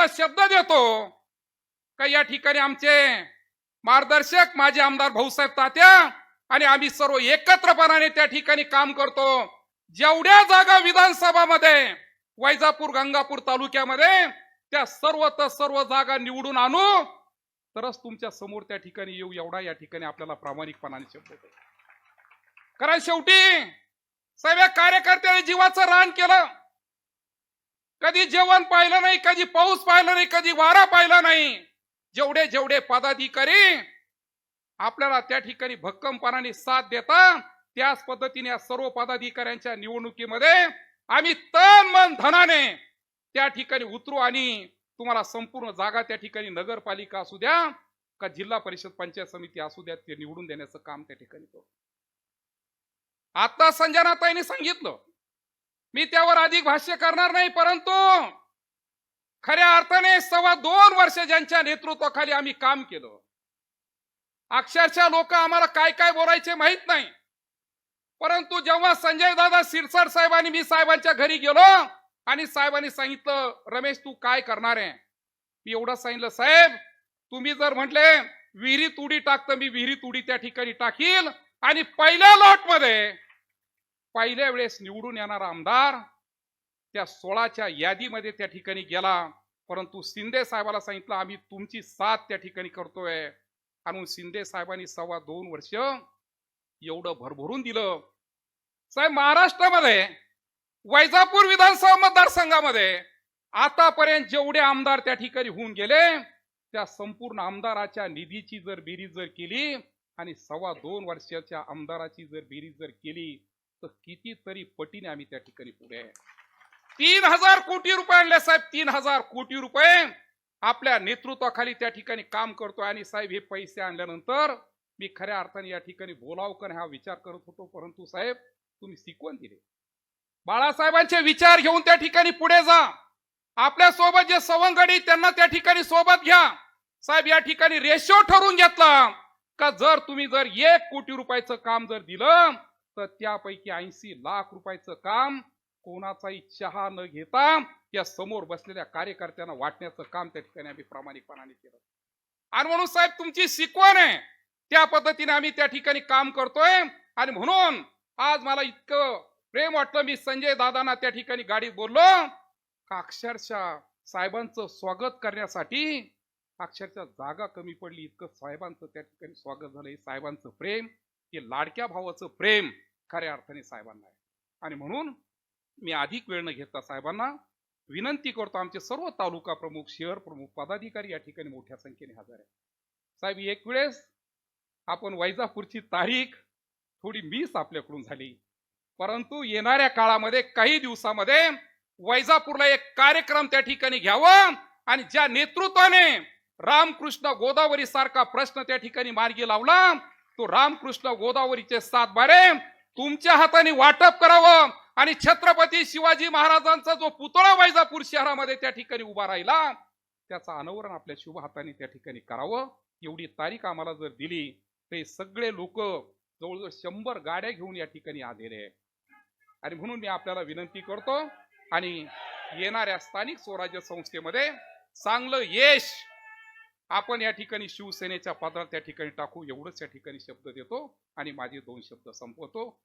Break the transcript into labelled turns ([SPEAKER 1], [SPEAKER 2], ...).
[SPEAKER 1] तुम्हाला शब्द देतो. का या ठिकाणी आमचे मार्गदर्शक माझे आमदार भाऊसाहेब तात्या आणि आम्ही सर्व एकत्रपणाने त्या ठिकाणी काम करतो. जेवढ्या जागा विधानसभामध्ये वैजापूर गंगापूर तालुक्यामध्ये त्या सर्व तर सर्व जागा निवडून आणू तरच तुमच्यासमोर त्या ठिकाणी येऊ. एवढा या ठिकाणी आपल्याला प्रामाणिकपणाने शब्द कारण शेवटी सगळ्या कार्यकर्त्याने जीवाचं रान केलं. कधी जेवण पाहिलं नाही कधी पाऊस पाहिला नाही कधी वारा पाहिला नाही. जेवढे जेवढे पदाधिकारी आपल्याला त्या ठिकाणी भक्कमपणाने साथ देतात त्याच पद्धतीने या सर्व पदाधिकाऱ्यांच्या निवडणुकीमध्ये आम्ही तन मन धनाने त्या ठिकाणी उतरू आणि तुम्हाला संपूर्ण जागा त्या ठिकाणी नगरपालिका असू द्या का जिल्हा परिषद पंचायत समिती असू द्या ते निवडून देण्याचं काम त्या ठिकाणी करू. आता संजनाताईने सांगितलं मी त्यावर अधिक भाष्य करणार नाही परंतु खऱ्या अर्थाने सव्वा दोन वर्ष ज्यांच्या नेतृत्वाखाली आम्ही काम केलं अक्षरशः लोक आम्हाला काय काय बोलायचे माहीत नाही. परंतु जेव्हा संजय दादा सिरसर साहेबांनी मी साहेबांच्या घरी गेलो आणि साहेबांनी सांगितलं रमेश तू काय करणार आहे? मी एवढं सांगितलं साहेब तुम्ही जर म्हटले विहिरीत उडी टाकतं मी विहिरीत उडी त्या ठिकाणी टाकील आणि पहिल्या लॉटमध्ये पहिल्या वेळेस निवडून येणारा आमदार त्या सोळाच्या यादीमध्ये त्या ठिकाणी गेला. परंतु शिंदे साहेबाला सांगितलं आम्ही तुमची साथ त्या ठिकाणी करतोय. आणि शिंदे साहेबांनी सव्वा दोन वर्ष एवढं भरभरून दिलं. साहेब महाराष्ट्रामध्ये वैजापूर विधानसभा मतदारसंघामध्ये आतापर्यंत जेवढे आमदार त्या ठिकाणी होऊन गेले त्या संपूर्ण आमदाराच्या निधीची जर बेरीज जर केली आणि सव्वा दोन वर्षाच्या आमदाराची जर बेरीज जर केली तर कितीतरी पटीने आम्ही त्या ठिकाणी पुढे आहे. तीन हजार कोटी रुपये आणले साहेब तीन हजार कोटी रुपये आपल्या नेतृत्वाखाली त्या ठिकाणी काम करतोय. आणि साहेब हे पैसे आणल्यानंतर मी खऱ्या अर्थाने या ठिकाणी बोलावं का हा विचार करत होतो. परंतु साहेब तुम्ही शिकवण दिले. बाळासाहेबांचे विचार घेऊन त्या ठिकाणी पुढे जा. आपल्यासोबत जे सवंगडी त्यांना त्या ठिकाणी सोबत घ्या. साहेब या ठिकाणी रेशो ठरवून घेतला. का जर तुम्ही जर एक कोटी रुपयाचं काम जर दिलं तर त्यापैकी ऐंशी लाख रुपयाचं काम कोणाचाही चहा न घेता या समोर बसलेल्या कार्यकर्त्यांना वाटण्याचं काम त्या ठिकाणी आम्ही प्रामाणिकपणाने केलं. आणि म्हणून साहेब तुमची शिकवण आहे. त्या पद्धतीने आम्ही त्या ठिकाणी काम करतोय आणि म्हणून आज मला इतकं प्रेम वाटलं. मी संजय दादांना त्या ठिकाणी गाडीत बोललो. का अक्षरशः साहेबांचं स्वागत करण्यासाठी अक्षरशः जागा कमी पडली. इतकं साहेबांचं त्या ठिकाणी स्वागत झालं. हे साहेबांचं प्रेम की लाडक्या भावाचं प्रेम खऱ्या अर्थाने साहेबांना आहे. आणि म्हणून मी अधिक वेळ न घेता साहेबांना विनंती करतो आमचे सर्व तालुका प्रमुख शहर प्रमुख पदाधिकारी या ठिकाणी मोठ्या संख्येने हजर आहे साहेब एक वेळेस आपण वैजापूरची तारीख थोडी मिस आपल्याकडून झाली. परंतु येणाऱ्या काळामध्ये काही दिवसामध्ये वैजापूरला एक कार्यक्रम त्या ठिकाणी घ्यावा आणि ज्या नेतृत्वाने रामकृष्ण गोदावरी सारखा प्रश्न त्या ठिकाणी मार्गी लावला तो रामकृष्ण गोदावरीचे सात बारे तुमच्या हाताने वाटप करावं आणि छत्रपती शिवाजी महाराजांचा जो पुतळा वैजापूर शहरामध्ये त्या ठिकाणी उभा राहिला त्याचं अनावरण आपल्या शुभ हाताने त्या ठिकाणी करावं एवढी तारीख आम्हाला जर दिली ते सगळे लोक जवळजवळ शंभर गाड्या घेऊन या ठिकाणी आलेले आणि म्हणून मी आपल्याला विनंती करतो आणि येणाऱ्या स्थानिक स्वराज्य संस्थेमध्ये चांगलं यश आपण या ठिकाणी शिवसेनेच्या पदरात त्या ठिकाणी टाकू एवढंच या ठिकाणी शब्द देतो आणि माझे दोन शब्द संपवतो.